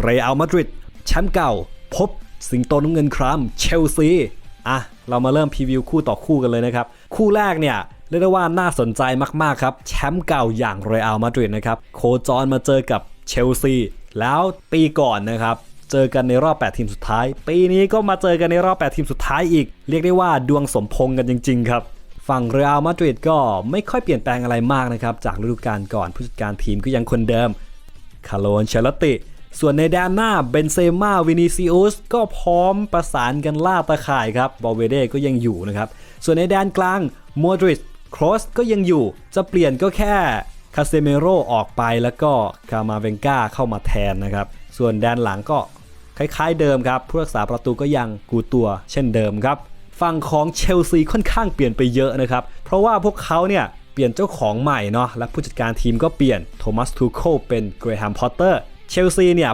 เรอัลมาดริดแชมป์เก่า พบสิงโตน้ำเงินครามเชลซีอะเรามาเริ่มพรีวิวคู่ต่อคู่กันเลยนะครับ คู่แรกเนี่ยเรียกได้ว่าน่าสนใจมาก ๆ ครับ แชมป์เก่าอย่างเรอัลมาดริดนะครับ โคจรมาเจอกับเชลซี แล้วปีก่อนนะครับ เจอกันในรอบ 8 ทีมสุดท้าย ปีนี้ก็มาเจอกันในรอบ 8 ทีมสุดท้ายอีก เรียกได้ว่าดวงสมพงกันจริง ๆ ครับ ฝั่งเรอัลมาดริดก็ไม่ค่อยเปลี่ยนแปลงอะไรมากนะครับ จากฤดูกาลก่อนผู้จัดการทีมก็ยังคนเดิมคาร์โลนเชลติ ส่วนในแดนหน้าเบนเซม่าวินิซิอุสก็พร้อมประสานกันล่าตะข่ายครับบอลเวเดก็ยังอยู่นะครับ ส่วนในแดนกลางโมดริสครอสก็ยังอยู่ จะเปลี่ยนก็แค่คาเซเมโรออกไปแล้วก็คามาเวนกาเข้ามาแทนนะครับ ส่วนแดนหลังก็คล้ายๆเดิมครับ ผู้รักษาประตูก็ยังกูตัวเช่นเดิมครับฝั่งของเชลซีค่อนข้างเปลี่ยนไปเยอะนะครับ เพราะว่าพวกเขาเนี่ยเปลี่ยนเจ้าของใหม่เนาะและผู้จัดการทีมก็เปลี่ยนโทมัสทูโคลเป็นเกรแฮมพอตเตอร์ เชลซีเนี่ย